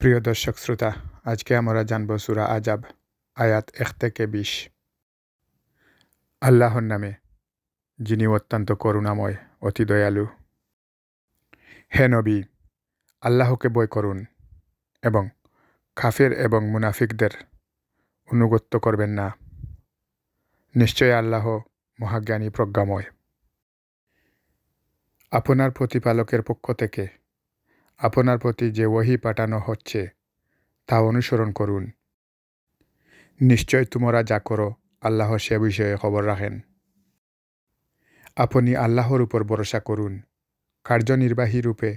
প্রিয় দর্শক শ্রোতা, আজকে আমরা জানব সুরা আজাব আয়াত এক থেকে বিশ আল্লাহর নামে, যিনি অত্যন্ত করুণাময়, অতি দয়ালু। হে নবী, আল্লাহকে বই করুন এবং খাফির এবং মুনাফিকদের অনুগত্য করবেন না। নিশ্চয় আল্লাহ মহাজ্ঞানী প্রজ্ঞাময়। আপনার প্রতিপালকের পক্ষ থেকে আপনার প্রতি যে ওহি পাঠানো হচ্ছে, তা অনুসরণ করুন। নিশ্চয় তোমরা যা করো, আল্লাহ সে বিষয়ে খবর রাখেন। আপনি আল্লাহর উপর ভরসা করুন। কার্যনির্বাহী রূপে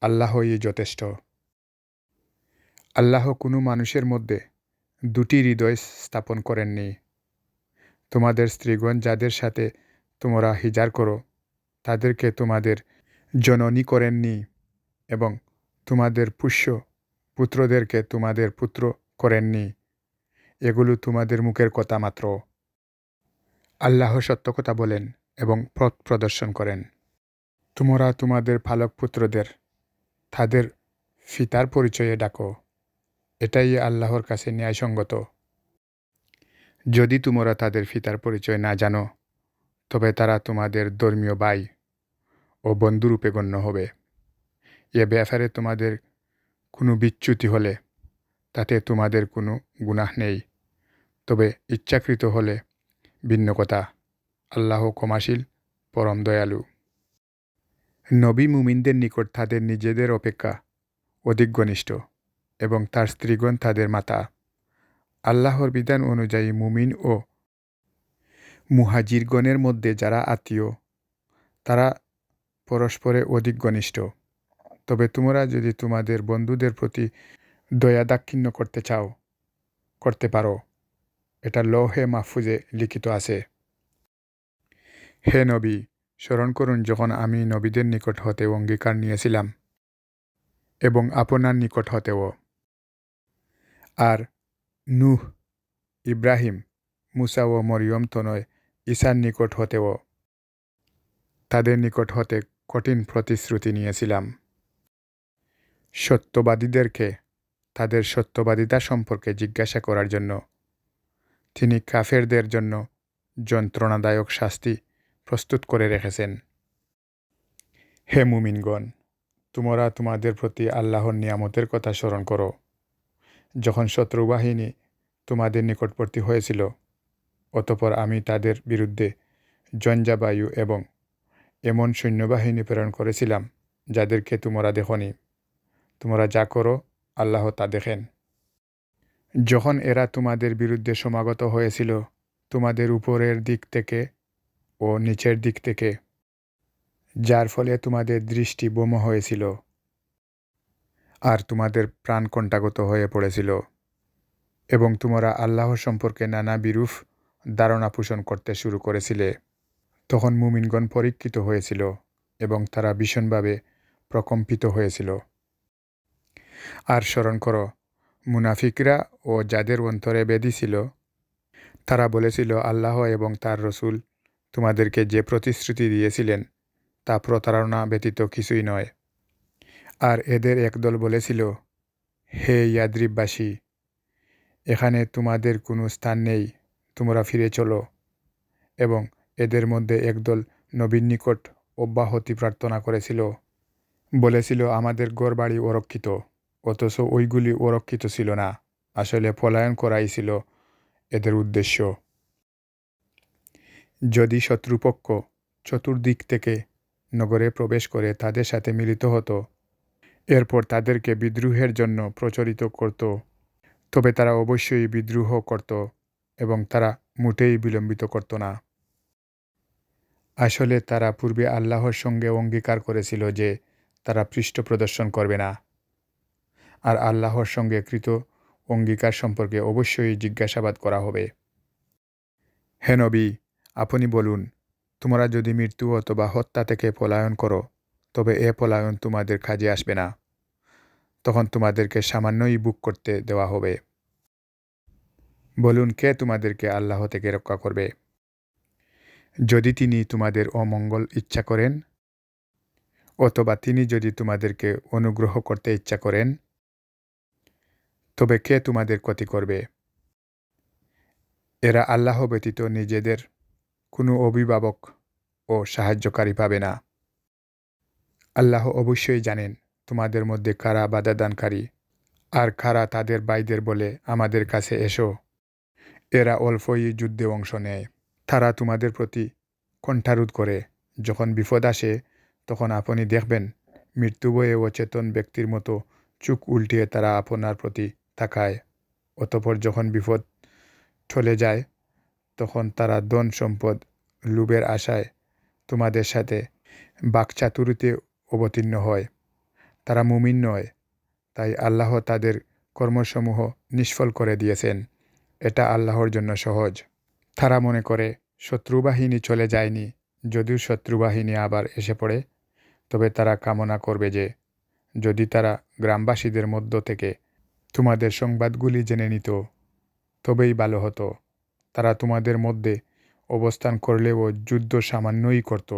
আল্লাহই যথেষ্ট। আল্লাহ কোনো মানুষের মধ্যে দুটি হৃদয় স্থাপন করেননি। তোমাদের স্ত্রীগণ যাদের সাথে তোমরা হিজার করো, তাদেরকে তোমাদের জননী করেননি। এবং তোমাদের পুষ্য পুত্রদেরকে তোমাদের পুত্র করেননি। এগুলো তোমাদের মুখের কথা মাত্র। আল্লাহ সত্য কথা বলেন এবং পথ প্রদর্শন করেন। তোমরা তোমাদের পালক পুত্রদের, তাদের ফিতার পরিচয়ে ডাকো। এটাই আল্লাহর কাছে ন্যায়সঙ্গত। যদি তোমরা তাদের ফিতার পরিচয় না জানো, তবে তারা তোমাদের ধর্মীয় ভাই ও বন্ধুরূপে গণ্য হবে। এ ব্যাপারে তোমাদের কোনো বিচ্যুতি হলে তাতে তোমাদের কোনো গুনাহ নেই। তবে ইচ্ছাকৃত হলে ভিন্ন কথা। আল্লাহ ক্ষমাশীল, পরম দয়ালু। নবী মুমিনদের নিকট তাদের নিজেদের অপেক্ষা অধিক ঘনিষ্ঠ এবং তার স্ত্রীগণ তাদের মাতা। আল্লাহর বিধান অনুযায়ী মুমিন ও মুহাজিরগণের মধ্যে যারা আত্মীয়, তারা পরস্পরে অধিক ঘনিষ্ঠ। তবে তোমরা যদি তোমাদের বন্ধুদের প্রতি দয়া দাক্ষিণ্য করতে চাও, করতে পারো। এটা লৌহে মাহফুজে লিখিত আছে। হে নবী, স্মরণ করুন যখন আমি নবীদের নিকট হতে অঙ্গীকার নিয়েছিলাম এবং আপনার নিকট হতেও। আর নুহ, ইব্রাহিম, মুসা ও মরিয়ম তনয় ঈশার নিকট হতেও। তাদের নিকট হতে কঠিন প্রতিশ্রুতি নিয়েছিলাম। সত্যবাদীদেরকে তাদের সত্যবাদিতা সম্পর্কে জিজ্ঞাসা করার জন্য। তিনি কাফেরদের জন্য যন্ত্রণাদায়ক শাস্তি প্রস্তুত করে রেখেছেন। হে মুমিনগণ, তোমরা তোমাদের প্রতি আল্লাহর নিয়ামতের কথা স্মরণ করো। যখন শত্রুবাহিনী তোমাদের নিকটবর্তী হয়েছিল, অতপর আমি তাদের বিরুদ্ধে জঞ্জাবায়ু এবং এমন সৈন্যবাহিনী প্রেরণ করেছিলাম, যাদেরকে তোমরা দেখনি। তোমরা যা করো, আল্লাহ তা দেখেন। যখন এরা তোমাদের বিরুদ্ধে সমাগত হয়েছিল, তোমাদের উপরের দিক থেকে ও নিচের দিক থেকে, যার ফলে তোমাদের দৃষ্টি বোম হয়েছিল আর তোমাদের প্রাণ কণ্ঠাগত হয়ে পড়েছিল। এবং তোমরা আল্লাহ সম্পর্কে নানা বিরূপ ধারণা পোষণ করতে শুরু করেছিলে। তখন মুমিনগণ পরীক্ষিত হয়েছিল এবং তারা ভীষণভাবে প্রকম্পিত হয়েছিল। আর স্মরণ করো, মুনাফিকরা ও যাদের অন্তরে বেদি ছিল, তারা বলেছিল, আল্লাহ এবং তার রসুল তোমাদেরকে যে প্রতিশ্রুতি দিয়েছিলেন, তা প্রতারণা ব্যতীত কিছুই নয়। আর এদের একদল বলেছিল, হে ইয়াদ্রিববাসী, এখানে তোমাদের কোনো স্থান নেই, তোমরা ফিরে চলো। এবং এদের মধ্যে একদল নবীন নিকট অব্যাহতি প্রার্থনা করেছিল, বলেছিল, আমাদের গড় বাড়ি অরক্ষিত। অথচ ওইগুলি অরক্ষিত ছিল না। আসলে পলায়ন করাই ছিল এদের উদ্দেশ্য। যদি শত্রুপক্ষ চতুর্দিক থেকে নগরে প্রবেশ করে তাদের সাথে মিলিত হতো, এরপর তাদেরকে বিদ্রোহের জন্য প্রচলিত করত। তবে তারা অবশ্যই বিদ্রোহ করত এবং তারা মোটেই বিলম্বিত করত না। আসলে তারা পূর্বে আল্লাহর সঙ্গে অঙ্গীকার করেছিল যে তারা পৃষ্ঠ প্রদর্শন করবে না। আর আল্লাহর সঙ্গে কৃত অঙ্গীকার সম্পর্কে অবশ্যই জিজ্ঞাসাবাদ করা হবে। হে নবী, আপনি বলুন, তোমরা যদি মৃত্যু অথবা হত্যা থেকে পলায়ন করো, তবে এ পলায়ন তোমাদের কাজে আসবে না। তখন তোমাদেরকে সামান্যই বুক করতে দেওয়া হবে। বলুন, কে তোমাদেরকে আল্লাহ থেকে রক্ষা করবে? যদি তিনি তোমাদের অমঙ্গল ইচ্ছা করেন, অথবা তিনি যদি তোমাদেরকে অনুগ্রহ করতে ইচ্ছা করেন তবে কে তোমাদের ক্ষতি করবে? এরা আল্লাহ ব্যতীত নিজেদের কোনো অভিভাবক ও সাহায্যকারী পাবে না। আল্লাহ অবশ্যই জানেন তোমাদের মধ্যে কারা বাধাদানকারী আর কারা তাদের বাইদের বলে আমাদের কাছে এসো। এরা অল্পই যুদ্ধে অংশ নেয়। তারা তোমাদের প্রতি কণ্ঠারোধ করে। যখন বিপদ আসে, তখন আপনি দেখবেন মৃত্যু বয়ে অচেতন ব্যক্তির মতো চোখ উল্টিয়ে তারা আপনার প্রতি তাকায় অতপর যখন বিপদ ঠলে যায়, তখন তারা ধন সম্পদ লোভের আশায় তোমাদের সাথে বাকচাতুরিতে অবতীর্ণ হয়। তারা মুমিন নয়, তাই আল্লাহ তাদের কর্মসমূহ নিষ্ফল করে দিয়েছেন। এটা আল্লাহর জন্য সহজ। তারা মনে করে, শত্রুবাহিনী চলে যায়নি, যদিও শত্রুবাহিনী আবার এসে পড়ে। তবে তারা কামনা করবে যে, যদি তারা গ্রামবাসীদের মধ্য থেকে তোমাদের সংবাদগুলি জেনে নিত, তবেই ভালো হতো। তারা তোমাদের মধ্যে অবস্থান করলেও যুদ্ধ সামান্যই করত।